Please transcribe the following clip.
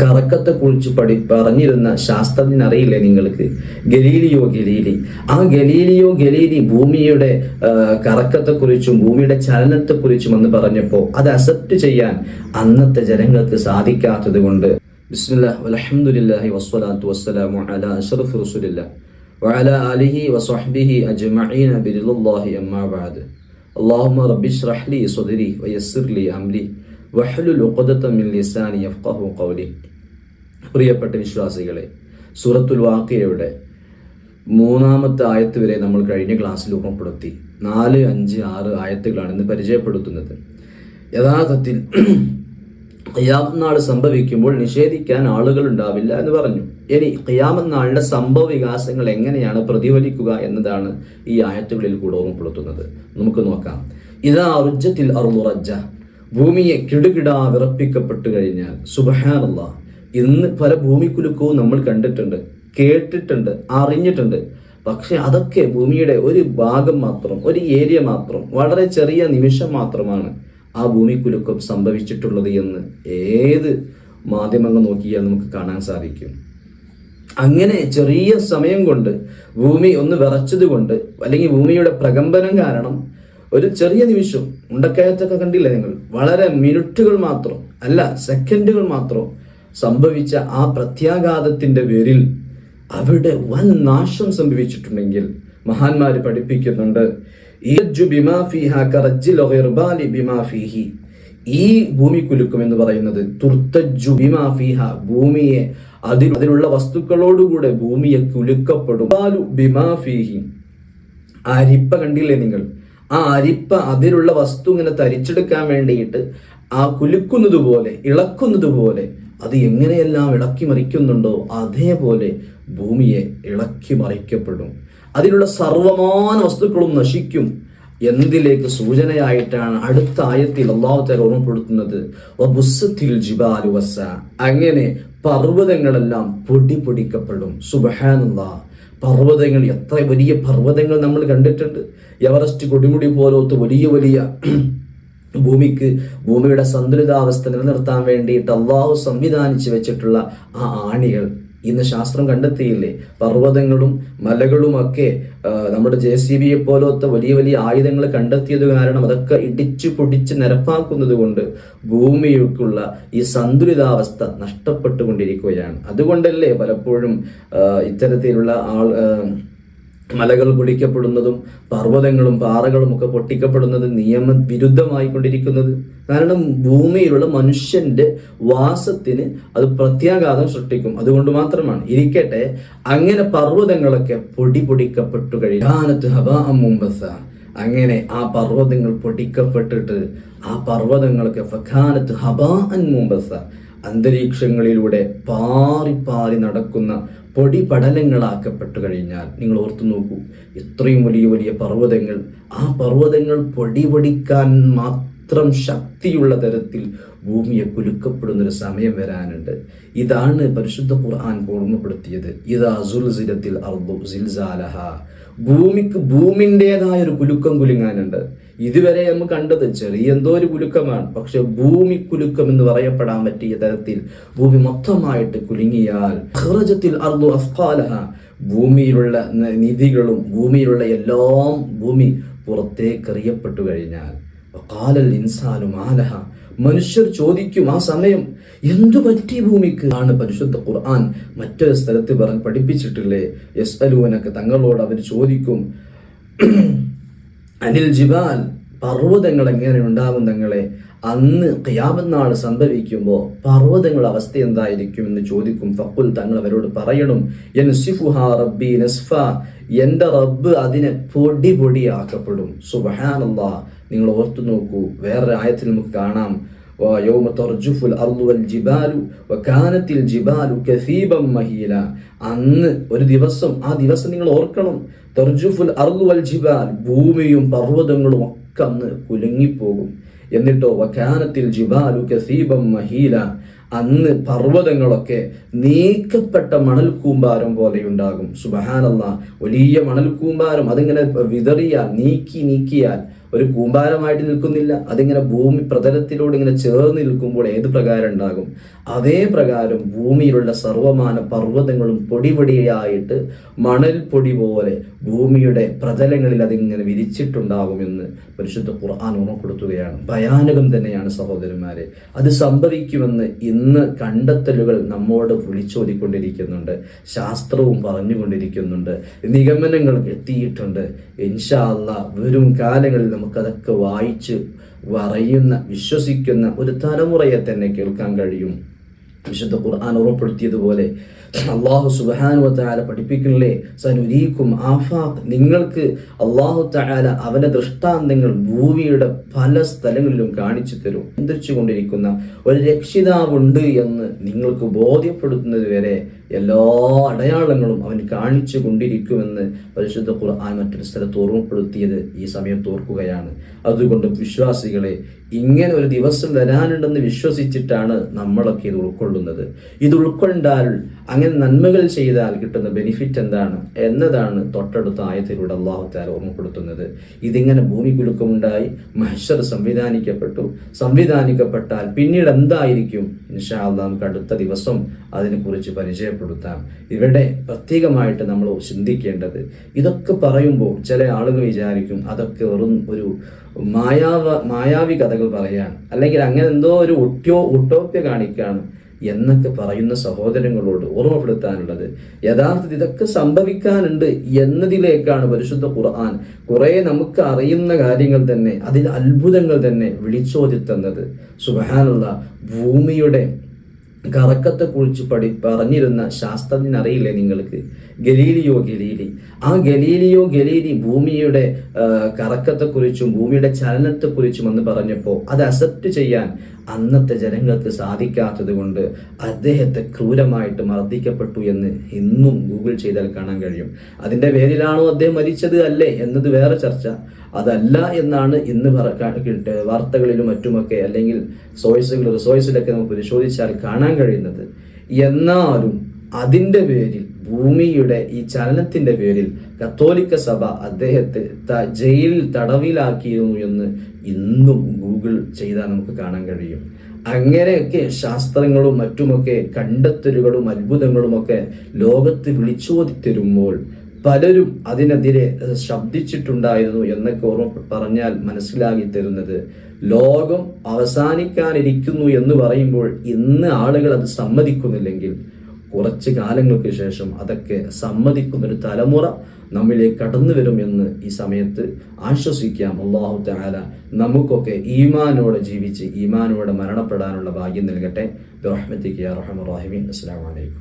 കറക്കത്തെക്കുറിച്ച് പഠി പറഞ്ഞിരുന്ന ശാസ്ത്രജ്ഞൻ അറിയില്ലേ നിങ്ങൾക്ക് ഗലീലിയോ ഗലീലി ആ ഗലീലിയോ ഗലീലി ഭൂമിയുടെ ആ, കറക്കത്തെക്കുറിച്ചും ഭൂമിയുടെ ചലനത്തെക്കുറിച്ചും എന്ന് പറഞ്ഞപ്പോൾ അത് അക്സെപ്റ്റ് ചെയ്യാൻ അന്നത്തെ ജനങ്ങൾക്ക് സാധിക്കാത്തത് കൊണ്ട് ബിസ്മില്ലാ വലഹമുല്ലാഹി വസ്സലാത്തു വസ്സലാമു അലാ അഷ്റഫ് റസൂലില്ലാ وعلى آله وصحبه أجمعين برضا الله أما بعد اللهم رب اشرح لي صدري ويسر لي أمري യഫ്ഖഹു പ്രിയപ്പെട്ട വിശ്വാസികളെ സൂറത്തുൽ വാക്കിയയുടെ മൂന്നാമത്തെ ആയത്ത് വരെ നമ്മൾ കഴിഞ്ഞ ക്ലാസ്സിൽ ഓർമ്മപ്പെടുത്തി. നാല് അഞ്ച് ആറ് ആയത്തുകളാണ് ഇന്ന് പരിചയപ്പെടുത്തുന്നത്. യഥാർത്ഥത്തിൽ നാൾ സംഭവിക്കുമ്പോൾ നിഷേധിക്കാൻ ആളുകൾ ഉണ്ടാവില്ല എന്ന് പറഞ്ഞു. ഇനി ഖിയാമത്ത് നാളിന്റെ സംഭവ വികാസങ്ങൾ എങ്ങനെയാണ് പ്രതിഫലിക്കുക എന്നതാണ് ഈ ആയത്തുകളിൽ കൂടെ ഓർമ്മപ്പെടുത്തുന്നത്. നമുക്ക് നോക്കാം. ഇതാ റുജ്ജത്തിൽ അറുറജ്ജ ഭൂമിയെ കിടുകിടാ വിറപ്പിക്കപ്പെട്ടു കഴിഞ്ഞാൽ സുബഹാനല്ല ഇന്ന് പല ഭൂമിക്കുലുക്കവും നമ്മൾ കണ്ടിട്ടുണ്ട് കേട്ടിട്ടുണ്ട് അറിഞ്ഞിട്ടുണ്ട്. പക്ഷെ അതൊക്കെ ഭൂമിയുടെ ഒരു ഭാഗം മാത്രം ഒരു ഏരിയ മാത്രം വളരെ ചെറിയ നിമിഷം മാത്രമാണ് ആ ഭൂമിക്കുലുക്കം സംഭവിച്ചിട്ടുള്ളത് എന്ന് ഏത് മാധ്യമങ്ങൾ നോക്കിയാൽ നമുക്ക് കാണാൻ സാധിക്കും. അങ്ങനെ ചെറിയ സമയം കൊണ്ട് ഭൂമി ഒന്ന് വിറച്ചത് കൊണ്ട് അല്ലെങ്കിൽ ഭൂമിയുടെ പ്രകമ്പനം കാരണം ഒരു ചെറിയ നിമിഷം ഉണ്ടക്കയത്തൊക്കെ കണ്ടില്ലേ നിങ്ങൾ? വളരെ മിനിറ്റുകൾ മാത്രം അല്ല സെക്കൻഡുകൾ മാത്രം സംഭവിച്ച ആ പ്രത്യാഘാതത്തിന്റെ പേരിൽ അവിടെ വൻ നാശം സംഭവിച്ചിട്ടുണ്ടെങ്കിൽ മഹാന്മാര് പഠിപ്പിക്കുന്നുണ്ട് "ഇയജ്ജു ബിമാ ഫീഹാ കറജ്ജിൽ ഗിർബാലി ഈ ഭൂമി കുലുക്കും എന്ന് പറയുന്നത് തുർത്തജു ബിമാഫിഹ ഭൂമിയെ അതിൽ അതിലുള്ള വസ്തുക്കളോടുകൂടെ ഭൂമിയെ കുലുക്കപ്പെടും. ആരിപ്പ ആ രിപ്പ കണ്ടില്ലേ നിങ്ങൾ? ആ അരിപ്പ അതിലുള്ള വസ്തു ഇങ്ങനെ തരിച്ചെടുക്കാൻ വേണ്ടിയിട്ട് ആ കുലുക്കുന്നത് പോലെ ഇളക്കുന്നത് പോലെ അത് എങ്ങനെയെല്ലാം ഇളക്കി മറിക്കുന്നുണ്ടോ അതേപോലെ ഭൂമിയെ ഇളക്കി മറിക്കപ്പെടും. അതിലുള്ള സർവമാന വസ്തുക്കളും നശിക്കും എന്തിലേക്ക് സൂചനയായിട്ടാണ് അടുത്ത ആയത്തിൽ അള്ളാഹുത്തെ ഓർമ്മപ്പെടുത്തുന്നത്. ജിബാലു വസ അങ്ങനെ പർവതങ്ങളെല്ലാം പൊടി പൊടിക്കപ്പെടും. സുബഹാനുള്ള പർവതങ്ങൾ എത്ര വലിയ പർവതങ്ങൾ നമ്മൾ കണ്ടിട്ടുണ്ട്. എവറസ്റ്റ് കൊടുമുടി പോലത്തെ വലിയ വലിയ ഭൂമിക്ക് ഭൂമിയുടെ സന്തുലിതാവസ്ഥ നിലനിർത്താൻ വേണ്ടിയിട്ട് അള്ളാഹു സംവിധാനിച്ചു വെച്ചിട്ടുള്ള ആ ആണികൾ. ഇന്ന് ശാസ്ത്രം കണ്ടെത്തിയില്ലേ? പർവതങ്ങളും മലകളുമൊക്കെ നമ്മുടെ ജെ സി ബിയെ പോലത്തെ വലിയ വലിയ ആയുധങ്ങൾ കണ്ടെത്തിയത് കാരണം അതൊക്കെ ഇടിച്ചു പൊടിച്ച് നിരപ്പാക്കുന്നത് കൊണ്ട് ഭൂമിക്കുള്ള ഈ സന്തുലിതാവസ്ഥ നഷ്ടപ്പെട്ടുകൊണ്ടിരിക്കുകയാണ്. അതുകൊണ്ടല്ലേ പലപ്പോഴും ഇത്തരത്തിലുള്ള ആൾ മലകൾ പൊടിക്കപ്പെടുന്നതും പർവതങ്ങളും പാറകളും ഒക്കെ പൊട്ടിക്കപ്പെടുന്നത് നിയമ വിരുദ്ധമായിക്കൊണ്ടിരിക്കുന്നത്. കാരണം ഭൂമിയിലുള്ള മനുഷ്യന്റെ വാസത്തിന് അത് പ്രത്യാഘാതം സൃഷ്ടിക്കും. അതുകൊണ്ട് മാത്രമാണ്. ഇരിക്കട്ടെ അങ്ങനെ പർവതങ്ങളൊക്കെ പൊടി പൊടിക്കപ്പെട്ടു കഴിയാനത്ത് അങ്ങനെ ആ പർവതങ്ങൾ പൊടിക്കപ്പെട്ടിട്ട് ആ പർവതങ്ങളൊക്കെ ഫഖാനത്ത് ഹബാഅൻ മുമ്പസ അന്തരീക്ഷങ്ങളിലൂടെ പാറി പാറി നടക്കുന്ന പൊടി പടലങ്ങളാക്കപ്പെട്ടു കഴിഞ്ഞാൽ നിങ്ങൾ ഓർത്തു നോക്കൂ ഇത്രയും വലിയ വലിയ പർവതങ്ങൾ ആ പർവതങ്ങൾ പൊടി പൊടിക്കാൻ മാത്രം ശക്തിയുള്ള തരത്തിൽ ഭൂമിയെ കുലുക്കപ്പെടുന്നൊരു സമയം വരാനുണ്ട്. ഇതാണ് പരിശുദ്ധ ഖുർആൻ ഓർമ്മപ്പെടുത്തിയത്. ഇതാ സുൽസിലത്തിൽ അർദു സിൽസാലഹ. ഭൂമിക്ക് ഭൂമിന്റെതായ ഒരു കുലുക്കം കുലുങ്ങാനുണ്ട്. ഇതുവരെ നമ്മൾ കണ്ടത് ചെറിയ എന്തോ ഒരു കുലുക്കമാണ്. പക്ഷെ ഭൂമി കുലുക്കം എന്ന് പറയപ്പെടാൻ പറ്റിയ തരത്തിൽ ഭൂമി മൊത്തമായിട്ട് കുലുങ്ങിയാൽ അർദു ഭൂമിയിലുള്ള നിധികളും ഭൂമിയിലുള്ള എല്ലാം ഭൂമി പുറത്തേക്ക് എറിയപ്പെട്ടു കഴിഞ്ഞാൽ കാലൽ ഇൻസാനു മാലഹ. മനുഷ്യർ ചോദിക്കും ആ സമയം എന്തു പറ്റി ഭൂമിക്ക്? ആണ് പരിശുദ്ധ ഖുർആൻ മറ്റൊരു സ്ഥലത്ത് പറഞ്ഞ് പഠിപ്പിച്ചിട്ടില്ലേ? യസ് അലൂനൊക്കെ തങ്ങളോട് അവർ ചോദിക്കും അനിൽ ജിബാൽ പർവതങ്ങൾ എങ്ങനെ ഉണ്ടാകും തങ്ങളെ? അന്ന് ഖിയാമന്നാൾ സംഭവിക്കുമ്പോൾ പർവതങ്ങളുടെ അവസ്ഥ എന്തായിരിക്കും എന്ന് ചോദിക്കും. ഫക്കുൽ തങ്ങൾ അവരോട് പറയണം യൻസിഫുഹാ റബ്ബി നസ്ഫ. എന്റെ റബ്ബ് അതിനെ പൊടി പൊടിയാക്കപ്പെടും. സുബഹാനല്ലാ. നിങ്ങൾ ഓർത്തു നോക്കൂ വേറൊരു ആയത്തിൽ നമുക്ക് കാണാം. യൗമ തർജുഫുൽ അർദുവൽ ജിബാലു വക്കാനത്തിൽ ജിബാലു കസീബം മഹീല അന്ന് ഒരു ദിവസം ആ ദിവസം നിങ്ങൾ ഓർക്കണം. തർജുഫുൽ അർദുവൽ ജിബാൽ ഭൂമിയും പർവതങ്ങളും ഒക്കെ അന്ന് കുലുങ്ങിപ്പോകും. എന്നിട്ടോ വക്കാനത്തിൽ ജിബാലു കസീബം മഹീല. അന്ന് പർവതങ്ങളൊക്കെ നീക്കപ്പെട്ട മണൽ കൂമ്പാരം പോലെയുണ്ടാകും. സുബഹാനല്ല വലിയ മണൽ കൂമ്പാരം അതിങ്ങനെ വിതറിയാൽ നീക്കി നീക്കിയാൽ ഒരു കൂമ്പാരമായിട്ട് നിൽക്കുന്നില്ല. അതിങ്ങനെ ഭൂമി പ്രതലത്തിലൂടെ ഇങ്ങനെ ചേർന്ന് നിൽക്കുമ്പോൾ ഏത് പ്രകാരം ഉണ്ടാകും? അതേ പ്രകാരം ഭൂമിയിലുള്ള സർവമാന പർവതങ്ങളും പൊടിപൊടിയായിട്ട് മണൽ പൊടി പോലെ ഭൂമിയുടെ പ്രതലങ്ങളിൽ അതിങ്ങനെ വിരിച്ചിട്ടുണ്ടാകുമെന്ന് പരിശുദ്ധ ഖുർആൻ ഓർമ്മപ്പെടുത്തുകയാണ്. ഭയാനകം തന്നെയാണ് സഹോദരന്മാരെ. അത് സംഭവിക്കുമെന്ന് ഇന്ന് കണ്ടെത്തലുകൾ നമ്മോട് വിളിച്ചോതിക്കൊണ്ടിരിക്കുന്നുണ്ട്. ശാസ്ത്രവും പറഞ്ഞുകൊണ്ടിരിക്കുന്നുണ്ട്. നിഗമനങ്ങൾ എത്തിയിട്ടുണ്ട്. ഇൻഷാല്ല വരും കാലങ്ങളിൽ നമുക്കതൊക്കെ വായിച്ച് പറയുന്ന വിശ്വസിക്കുന്ന ഒരു തലമുറയെ തന്നെ കേൾക്കാൻ കഴിയും. വിശുദ്ധ ഖുർആൻ ഉറപ്പെടുത്തിയതുപോലെ അള്ളാഹു സുബാനു താല പഠിപ്പിക്കണില്ലേ? സനുരീക്കും ആഫാഖ്. നിങ്ങൾക്ക് അള്ളാഹു താല അവന്റെ ദൃഷ്ടാന്തങ്ങൾ ഭൂമിയുടെ പല സ്ഥലങ്ങളിലും കാണിച്ചു തരും. ചിന്തിച്ചു കൊണ്ടിരിക്കുന്ന ഒരു രക്ഷിതാവുണ്ട് എന്ന് നിങ്ങൾക്ക് ബോധ്യപ്പെടുത്തുന്നത് വരെ എല്ലാ അടയാളങ്ങളും അവൻ കാണിച്ചു കൊണ്ടിരിക്കുമെന്ന് പരിശുദ്ധ ഖുർആൻ മറ്റൊരു സ്ഥലത്ത് ഓർമ്മപ്പെടുത്തിയത് ഈ സമയം തോർക്കുകയാണ്. അതുകൊണ്ട് വിശ്വാസികളെ ഇങ്ങനെ ഒരു ദിവസം വരാനുണ്ടെന്ന് വിശ്വസിച്ചിട്ടാണ് നമ്മളൊക്കെ ഇത് ഉൾക്കൊള്ളുന്നത്. ഇത് ഉൾക്കൊണ്ടാൽ അങ്ങനെ നന്മകൾ ചെയ്താൽ കിട്ടുന്ന ബെനിഫിറ്റ് എന്താണ് എന്നതാണ് തൊട്ടടുത്ത ആയത്തിലൂടെ അള്ളാഹു ഓർമ്മപ്പെടുത്തുന്നത്. ഇതിങ്ങനെ ഭൂമി കുലുക്കമുണ്ടായി മഹ്ഷർ സംവിധാനിക്കപ്പെട്ടു. സംവിധാനിക്കപ്പെട്ടാൽ പിന്നീട് എന്തായിരിക്കും? ഇൻഷാ അള്ളാഹ് നമുക്ക് അടുത്ത ദിവസം അതിനെക്കുറിച്ച് പരിചയപ്പെടുത്താം. ഇവിടെ പ്രത്യേകമായിട്ട് നമ്മൾ ചിന്തിക്കേണ്ടത് ഇതൊക്കെ പറയുമ്പോൾ ചില ആളുകൾ വിചാരിക്കും അതൊക്കെ വെറും ഒരു മായാവ മായാവി കഥകൾ പറയാൻ. അല്ലെങ്കിൽ അങ്ങനെ എന്തോ ഒരു ഒട്ടിയോ ഒട്ടോപ്യ കാണിക്കാണ്. എന്നൊക്കെ പറയുന്ന സഹോദരങ്ങളോട് ഓർമ്മപ്പെടുത്താനുള്ളത്. യഥാർത്ഥത്തിൽ ഇതൊക്കെ സംഭവിക്കാനുണ്ട് എന്നതിലേക്കാണ് പരിശുദ്ധ ഖുർആൻ കുറെ നമുക്ക് അറിയുന്ന കാര്യങ്ങൾ തന്നെ അതിൽ അത്ഭുതങ്ങൾ തന്നെ വിളിച്ചോതി തന്നത് സുബഹാനുള്ള ഭൂമിയുടെ കറക്കത്തെക്കുറിച്ച് പഠി പറഞ്ഞിരുന്ന ശാസ്ത്രജ്ഞൻ അറിയില്ലേ നിങ്ങൾക്ക്? Galileo Galilei. ആ ഗലീലിയോ ഗലീലി ഭൂമിയുടെ കറക്കത്തെക്കുറിച്ചും ഭൂമിയുടെ ചലനത്തെക്കുറിച്ചും എന്ന് പറഞ്ഞപ്പോൾ അത് അക്സെപ്റ്റ് ചെയ്യാൻ അന്നത്തെ ജനങ്ങൾക്ക് സാധിക്കാത്തത് കൊണ്ട് അദ്ദേഹത്തെ ക്രൂരമായിട്ട് മർദ്ദിക്കപ്പെട്ടു എന്ന് ഇന്നും ഗൂഗിൾ ചെയ്താൽ കാണാൻ കഴിയും. അതിന്റെ പേരിലാണോ അദ്ദേഹം മരിച്ചത് അല്ലേ എന്നത് വേറെ ചർച്ച. അതല്ല എന്നാണ് ഇന്ന് വാർത്തകളിലും മറ്റുമൊക്കെ അല്ലെങ്കിൽ സോഴ്സുകൾ റിസോഴ്സിലൊക്കെ നമുക്ക് പരിശോധിച്ചാൽ കാണാൻ കഴിയുന്നത്. എന്നാലും അതിന്റെ പേരിൽ ഭൂമിയുടെ ഈ ചലനത്തിന്റെ പേരിൽ കത്തോലിക്ക സഭ അദ്ദേഹത്തെ ജയിലിൽ തടവിലാക്കിയിരുന്നു എന്ന് ഇന്നും ഗൂഗിൾ ചെയ്താൽ നമുക്ക് കാണാൻ കഴിയും. അങ്ങനെയൊക്കെ ശാസ്ത്രങ്ങളും മറ്റുമൊക്കെ കണ്ടെത്തലുകളും അത്ഭുതങ്ങളുമൊക്കെ ലോകത്ത് വിളിച്ചോതി തരുമ്പോൾ പലരും അതിനെതിരെ ശബ്ദിച്ചിട്ടുണ്ടായിരുന്നു എന്നൊക്കെ ഓർമ്മ പറഞ്ഞാൽ മനസ്സിലാക്കി തരുന്നത്. ലോകം അവസാനിക്കാനിരിക്കുന്നു എന്ന് പറയുമ്പോൾ ഇന്ന് ആളുകൾ അത് സമ്മതിക്കുന്നില്ലെങ്കിൽ കുറച്ച് കാലങ്ങൾക്ക് ശേഷം അതൊക്കെ സമ്മതിക്കുന്ന ഒരു തലമുറ നമ്മിലേക്ക് കടന്നു വരുമെന്ന് ഈ സമയത്ത് ആശ്വസിക്കാം. അള്ളാഹു തആല നമുക്കൊക്കെ ഈമാനോടെ ജീവിച്ച് ഈമാനോടെ മരണപ്പെടാനുള്ള ഭാഗ്യം നൽകട്ടെ. റഹ്മത്തിക്ക് യാ അസ്സാം വലൈക്കും